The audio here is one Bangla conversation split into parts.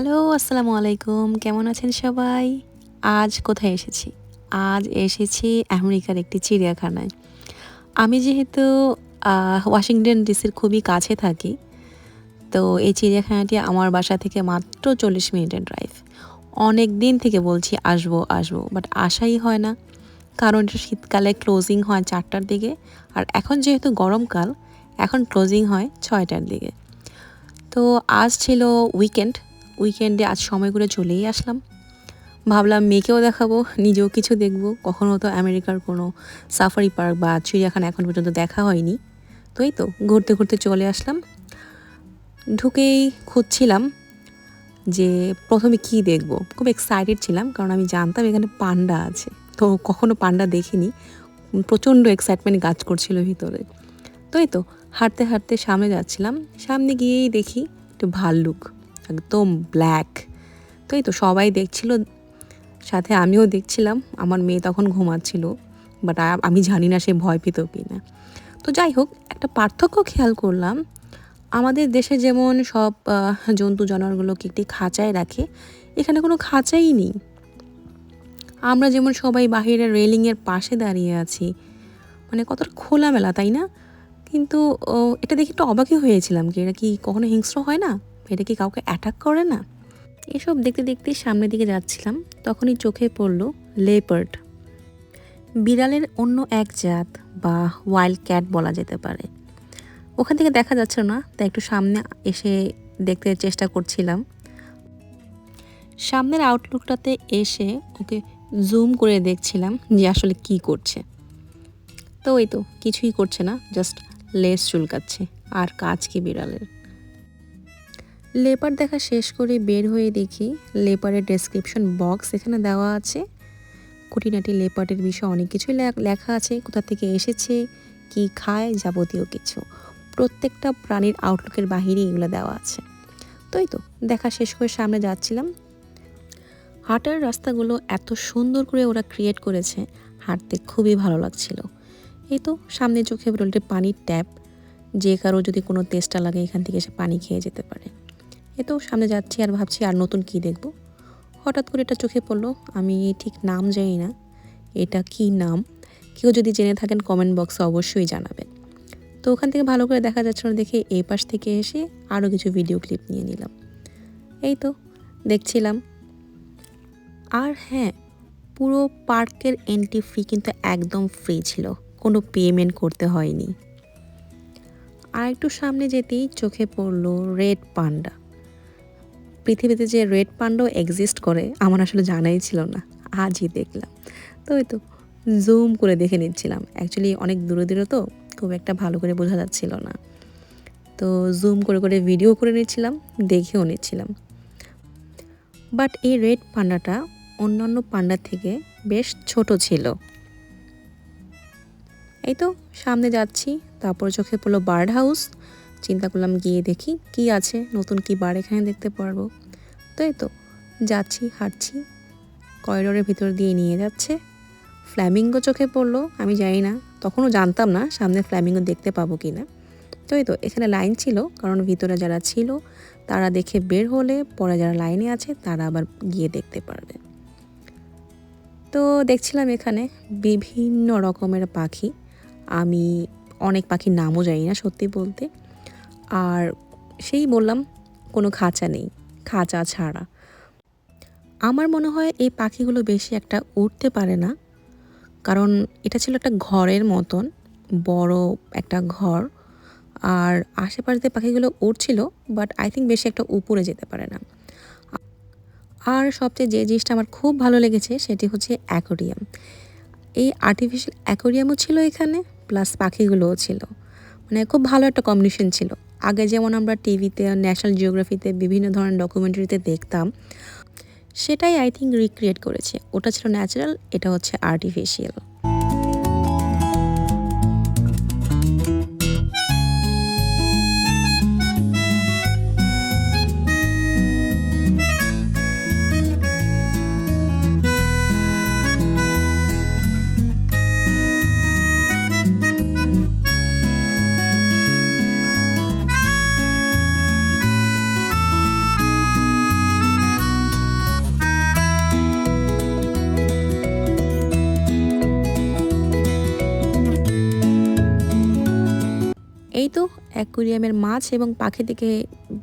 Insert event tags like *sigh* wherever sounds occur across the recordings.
হ্যালো, আসসালামু আলাইকুম। কেমন আছেন সবাই? আজ কোথায় এসেছি? আজ এসেছি আমেরিকার একটি চিড়িয়াখানায়। আমি যেহেতু ওয়াশিংটন ডিসির খুবই কাছে থাকি, তো এই চিড়িয়াখানাটি আমার বাসা থেকে মাত্র চল্লিশ মিনিটের ড্রাইভ। অনেক দিন থেকে বলছি আসব আসব, বাট আসাই হয় না। কারণ এটা শীতকালে ক্লোজিং হয় চারটার দিকে, আর এখন যেহেতু গরমকাল, এখন ক্লোজিং হয় ছয়টার দিকে। তো আজ ছিল উইকেন্ড উইকেন্ডে আজ সময় করে চলেই আসলাম। ভাবলাম মেয়েকেও দেখাবো, নিজেও কিছু দেখব। কখনও তো আমেরিকার কোনো সাফারি পার্ক বা চিড়িয়াখানা এখন পর্যন্ত দেখা হয়নি। তো এই তো, ঘুরতে ঘুরতে চলে আসলাম। ঢুকেই খুঁজছিলাম যে প্রথমে কি দেখব। খুব এক্সাইটেড ছিলাম, কারণ আমি জানতাম এখানে পান্ডা আছে। তো কখনো পান্ডা দেখিনি। প্রচণ্ড এক্সাইটমেন্ট কাজ করছিল ভিতরে। তো এই তো, হাঁটতে হাঁটতে সামনে যাচ্ছিলাম। সামনে গিয়েই দেখি একটু ভাল্লুক। একদম ব্ল্যাক তো এই তো সবাই দেখছিল, সাথে আমিও দেখছিলাম, আমার মেয়ে তখন ঘুমাচ্ছিল বাট আমি জানি না সে ভয় পেত কি না তো যাই হোক, একটা পার্থক্য খেয়াল করলাম, আমাদের দেশে যেমন সব জন্তু জানোয়ারগুলোকে একটি খাঁচায় রাখে, এখানে কোনো খাঁচাই নেই। আমরা যেমন সবাই বাহিরের রেলিংয়ের পাশে দাঁড়িয়ে আছি মানে কতটা খোলামেলা, তাই না? কিন্তু এটা দেখে একটু অবাকই হয়েছিলাম কি, এটা কি কখনো হিংস্র হয় না? এটা কি কাউকে অ্যাটাক করে না? এসব দেখতে দেখতে সামনের দিকে যাচ্ছিলাম, তখনই চোখে পড়ল লেপার্ড বিড়ালের অন্য এক জাত, বা ওয়াইল্ড ক্যাট বলা যেতে পারে। ওখান থেকে দেখা যাচ্ছে না, তাই একটু সামনে এসে দেখতে চেষ্টা করছিলাম। সামনের আউটলুকটাতে এসে ওকে জুম করে দেখছিলাম যে আসলে কি করছে। তো ওই তো, কিছুই করছে না জাস্ট লেস চুলকাচ্ছে। আর কাজ কি বিড়ালের? লেপার দেখা শেষ করে বের হয়ে দেখি লেপারের ডেসক্রিপশন বক্স এখানে দেওয়া আছে। খুঁটিনাটি লেপারের বিষয়ে অনেক কিছুই লেখা আছে, কোথা থেকে এসেছে, কি খায়, যাবতীয় কিছু। প্রত্যেকটা প্রাণীর আউটলুকের বাহিরে এগুলো দেওয়া আছে। তাই তো, দেখা শেষ করে সামনে যাচ্ছিলাম। হাঁটার রাস্তাগুলো এত সুন্দর করে ওরা ক্রিয়েট করেছে, হাঁটতে খুবই ভালো লাগছিল। এই তো, সামনে চোখে একটি পানির ট্যাপ যে কারও যদি কোনো তেষ্টা লাগে এখান থেকে সে পানি খেয়ে যেতে পারে। এ তো সামনে যাচ্ছি আর ভাবছি আর নতুন কি দেখব। হঠাৎ করে এটা চোখে পড়ল, আমি ঠিক নাম জানি না। এটা কি নাম? কেউ যদি জেনে থাকেন কমেন্ট বক্সে অবশ্যই জানাবেন। তো ওখান থেকে ভালো করে দেখা যাচ্ছে না, দেখে এই পাশ থেকে এসে আরও কিছু ভিডিও ক্লিপ নিয়ে নিলাম। এই তো, দেখছিলাম। আর হ্যাঁ পুরো পার্কের এন্ট্রি ফি কিন্তু একদম ফ্রি ছিল, কোনো পেমেন্ট করতে হয়নি। আর একটু সামনে যেতেই চোখে পড়ল রেড পান্ডা পৃথিবীতে যে রেড পান্ডাও এক্সিস্ট করে, আমার আসলে জানাই ছিল না। আজই দেখলাম। তো ওই তো জুম করে দেখে নিচ্ছিলাম। অ্যাকচুয়ালি অনেক দূরে দূরে তো খুব একটা ভালো করে বোঝা যাচ্ছিল না। তো জুম করে করে ভিডিও করে নিচ্ছিলাম, দেখেও নিচ্ছিলাম। বাট এই রেড পান্ডাটা অন্যান্য পান্ডার থেকে বেশ ছোট ছিল। এই তো সামনে যাচ্ছি, তারপর চোখে পড়ল বার্ড হাউস চিন্তা করলাম গিয়ে দেখি কি আছে, নতুন কি বার এখানে দেখতে পারব। তাই তো, যাচ্ছি, হাঁটছি করিডোরের ভিতর দিয়ে নিয়ে যাচ্ছে। ফ্ল্যামিঙ্গো চোখে পড়ল, আমি জানি না, তখনও জানতাম না সামনে ফ্ল্যামিঙ্গো দেখতে পাবো কি না তো এই তো এখানে লাইন ছিল, কারণ ভিতরে যারা ছিল, তারা দেখে বের হলে, পরে যারা লাইনে আছে, তারা আবার গিয়ে দেখতে পারবে। তো দেখছিলাম এখানে বিভিন্ন রকমের পাখি। আমি অনেক পাখির নামও জানি না সত্যি বলতে। আর সেই বললাম, কোনো খাঁচা নেই, খাঁচা ছাড়া। আমার মনে হয় এই পাখিগুলো বেশি একটা উঠতে পারে না, কারণ এটা ছিল একটা ঘরের মতন, বড় একটা ঘর, আর আশেপাশ দিয়ে পাখিগুলো উঠছিল বাট আই থিঙ্ক বেশি একটা উপরে যেতে পারে না। আর সবচেয়ে যে জিনিসটা আমার খুব ভালো লেগেছে, সেটি হচ্ছে অ্যাকোরিয়াম। এই আর্টিফিশিয়াল অ্যাকোরিয়ামও ছিল এখানে প্লাস পাখিগুলোও ছিল। মানে খুব ভালো একটা কম্বিনেশন ছিল। আগে যেমন আমরা টিভিতে ন্যাশনাল জিওগ্রাফিতে বিভিন্ন ধরনের ডকুমেন্টারিতে দেখতাম, সেটাই আই থিঙ্ক রিক্রিয়েট করেছে। ওটা ছিল ন্যাচারাল এটা হচ্ছে আর্টিফিশিয়াল অ্যাকুরিয়ামের মাছ এবং পাখি থেকে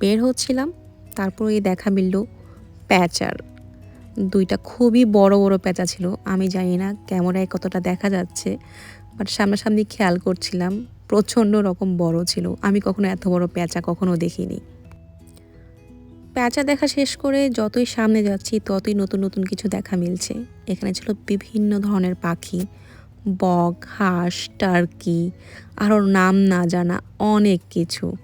বের হচ্ছিলাম। তারপর এই দেখা মিলল প্যাচার। দুইটা খুবই বড় বড় প্যাঁচা ছিল। আমি জানি না ক্যামেরায় কতটা দেখা যাচ্ছে বাট সামনাসামনি খেয়াল করছিলাম প্রচণ্ড রকম বড় ছিল। আমি কখনো এত বড় প্যাঁচা কখনো দেখিনি। প্যাঁচা দেখা শেষ করে যতই সামনে যাচ্ছি, ততই নতুন নতুন কিছু দেখা মিলছে। এখানে ছিল বিভিন্ন ধরনের পাখি। বক, হাঁস, টার্কি, আরও নাম না জানা অনেক কিছু।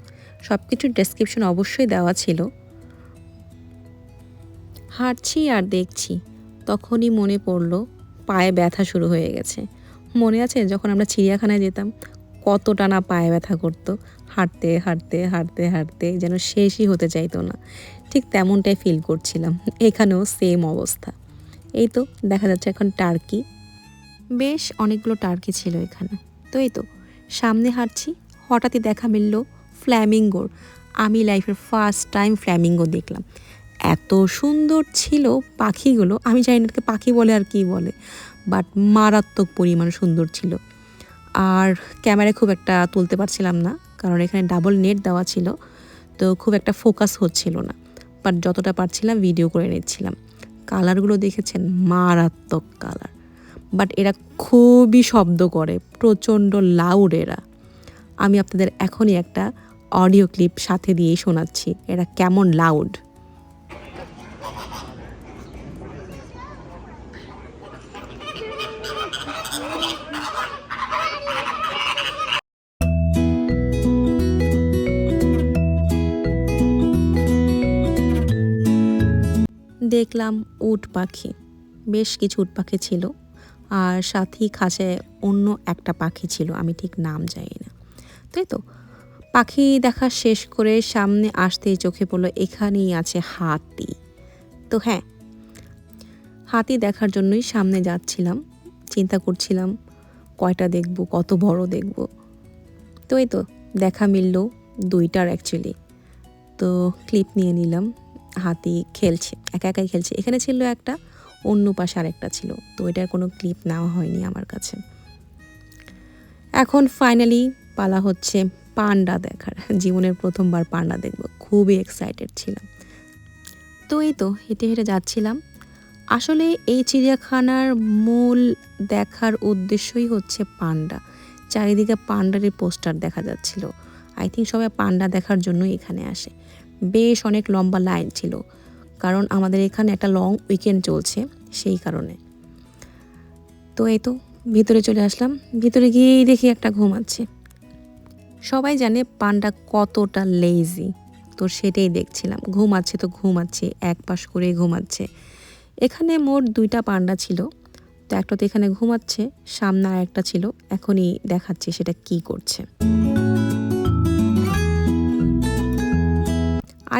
সব কিছুর ডেসক্রিপশন অবশ্যই দেওয়া ছিল। হাঁটছি আর দেখছি, তখনই মনে পড়ল, পায়ে ব্যথা শুরু হয়ে গেছে। মনে আছে, যখন আমরা চিড়িয়াখানায় যেতাম, কতটা না পায়ে ব্যথা করতো, হাঁটতে হাঁটতে হাঁটতে হাঁটতে, যেন শেষই হতে চাইতো না। ঠিক তেমনটাই ফিল করছিলাম, এখানেও সেম অবস্থা। এই তো, দেখা যাচ্ছে এখন টার্কি। বেশ অনেকগুলো টার্কি ছিল এখানে। তো এই তো, সামনে হাঁটছি, হঠাৎই দেখা মিলল ফ্ল্যামিঙ্গোর। আমি লাইফের ফার্স্ট টাইম ফ্ল্যামিঙ্গো দেখলাম। এত সুন্দর ছিল পাখিগুলো, আমি জানি না পাখি বলে আর কি বলে বাট মারাত্মক পরিমাণ সুন্দর ছিল। আর ক্যামেরায় খুব একটা তুলতে পারছিলাম না, কারণ এখানে ডাবল নেট দেওয়া ছিল, তো খুব একটা ফোকাস হচ্ছিল না। বাট যতটা পারছিলাম ভিডিও করে নিচ্ছিলাম। কালারগুলো দেখেছেন? মারাত্মক কালার বাট এরা খুবই শব্দ করে, প্রচণ্ড লাউড এরা। আমি আপনাদের এখনই একটা অডিও ক্লিপ সাথে দিয়েই শোনাচ্ছি, এরা কেমন লাউড দেখলাম উট পাখি, বেশ কিছু উট পাখি ছিল। আর সাথেই খাঁচে অন্য একটা পাখি ছিল, আমি ঠিক নাম জানি না। তাই তো? পাখি দেখা শেষ করে সামনে আসতেই চোখে পড়ল, এখানেই আছে হাতি। তো হ্যাঁ হাতি দেখার জন্যই সামনে যাচ্ছিলাম, চিন্তা করছিলাম, কয়টা দেখব, কত বড় দেখব। তো এই তো, দেখা মিলল দুইটার অ্যাকচুয়ালি তো ক্লিপ নিয়ে নিলাম, হাতি খেলছে, একা একাই খেলছে। এখানে ছিল একটা অন্য পাশে আরেকটা ছিল। তো এটার কোনো ক্লিপ নেওয়া হয়নি আমার কাছে। এখন ফাইনালি পালা হচ্ছে পান্ডা দেখার। জীবনের প্রথমবার পান্ডা দেখব। খুবই এক্সাইটেড ছিলাম। তো এই তো, হেঁটে হেঁটে যাচ্ছিলাম। আসলে এই চিড়িয়াখানার মূল দেখার উদ্দেশ্যই হচ্ছে পান্ডা। চারিদিকে পান্ডারের পোস্টার দেখা যাচ্ছিল। আই থিঙ্ক সবাই পান্ডা দেখার জন্য এখানে আসে। বেশ অনেক লম্বা লাইন ছিল। কারণ আমাদের এখানে একটা লং উইকেন্ড চলছে সেই কারণে। তো এই তো, ভিতরে চলে আসলাম। ভিতরে গিয়েই দেখি একটা ঘুমাচ্ছে সবাই জানে পান্ডা কতটা লেজি তো সেটাই দেখছিলাম। ঘুমাচ্ছে তো ঘুমাচ্ছে এক পাশ করে ঘুমাচ্ছে এখানে মোট দুইটা পান্ডা ছিল, তো একটা তো এখানে ঘুমাচ্ছে, সামনে আর একটা ছিল, এখনই দেখাচ্ছি সেটা কি করছে।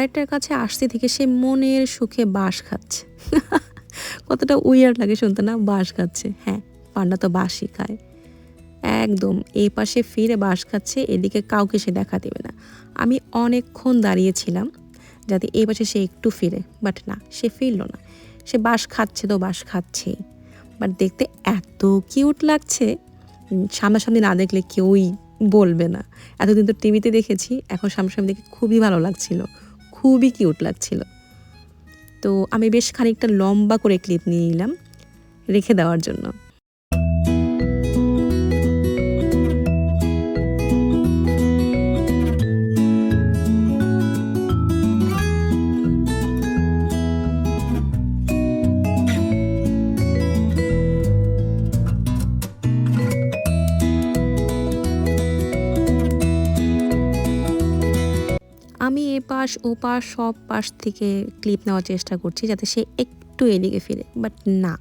আরেকটার কাছে আসতে থেকে সে মনের সুখে বাঁশ খাচ্ছে। *laughs* কতটা উইয়ার লাগে শুনতে না? বাঁশ খাচ্ছে। হ্যাঁ পান্ডা তো বাঁশই খায়। একদম, এই পাশে ফিরে বাঁশ খাচ্ছে, এদিকে কাউকে সে দেখা দেবে না। আমি অনেকক্ষণ দাঁড়িয়েছিলাম যাতে এই পাশে সে একটু ফিরে বাট না, সে ফিরলো না। সে বাঁশ খাচ্ছে তো বাঁশ খাচ্ছেই। বাট দেখতে এত কিউট লাগছে। সামনাসামনি না দেখলে কেউই বলবে না। এতদিন তো টিভিতে দেখেছি, এখন সামনাসামনি দেখে খুবই ভালো লাগছিল। খুবই কিউট লাগছিল। তো আমি বেশ খানিকটা লম্বা করে ক্লিপ নিয়ে নিলাম, রেখে দেওয়ার জন্য। আমি এ পাশ, ও পাশ, সব পাশ থেকে ক্লিপ নেওয়ার চেষ্টা করছি যাতে সে একটু এদিকে ফিরে। বাট না,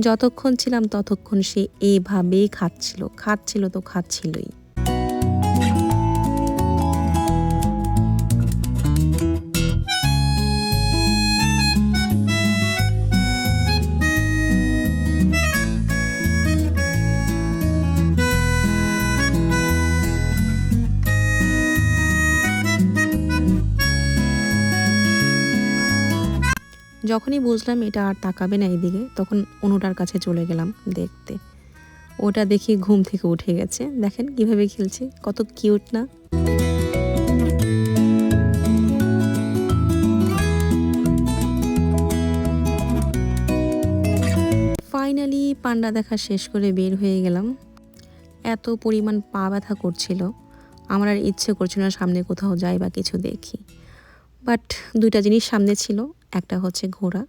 যতক্ষণ ছিলাম ততক্ষণ সে এভাবেই খাচ্ছিল। খাচ্ছিল তো খাচ্ছিলই। যখনই বুঝলাম এটা আর তাকাবে না এইদিকে তখন অনুটার কাছে চলে গেলাম দেখতে। ওটা দেখি ঘুম থেকে উঠে গেছে। দেখেন কীভাবে খেলছে, কত কিউট না? ফাইনালি পান্ডা দেখা শেষ করে বের হয়ে গেলাম। এত পরিমাণ পা ব্যথা করছিল। আমার আর ইচ্ছে করছিল না সামনে কোথাও যাই বা কিছু দেখি। বাট দুইটা জিনিস সামনে ছিল। একটা হচ্ছে ঘোড়া।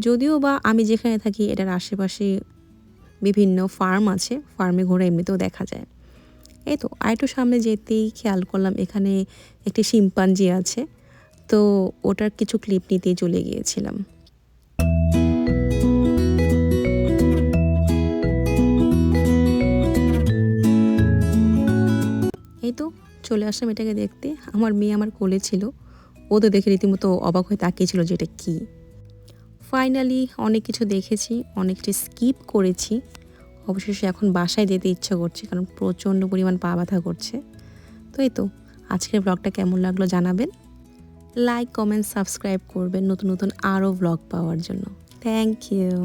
যদিও বা আমি যেখানে থাকি, এটার আশেপাশে বিভিন্ন ফার্ম আছে। ফার্মে ঘোড়া এমনিতেও দেখা যায়। এই তো আর একটু সামনে যেতেই খেয়াল করলাম, এখানে একটি শিম্পাঞ্জি আছে। তো ওটার কিছু ক্লিপ নিতেই চলে গিয়েছিলাম। এই তো চলে আসলাম এটাকে দেখতে। আমার মেয়ে আমার কোলে ছিল। ও তো দেখে রীতিমতো অবাক হয়ে তাকিয়েছিল যে এটা কী। ফাইনালি অনেক কিছু দেখেছি, অনেকটি স্কিপ করেছি। অবশেষে এখন বাসায় যেতে ইচ্ছা করছে, কারণ প্রচণ্ড পরিমাণ পা ব্যথা করছে। তো এই তো, আজকের ব্লগটা কেমন লাগল জানাবেন। লাইক কমেন্ট সাবস্ক্রাইব করবেন নতুন নতুন আরও ব্লগ পাওয়ার জন্য। Thank you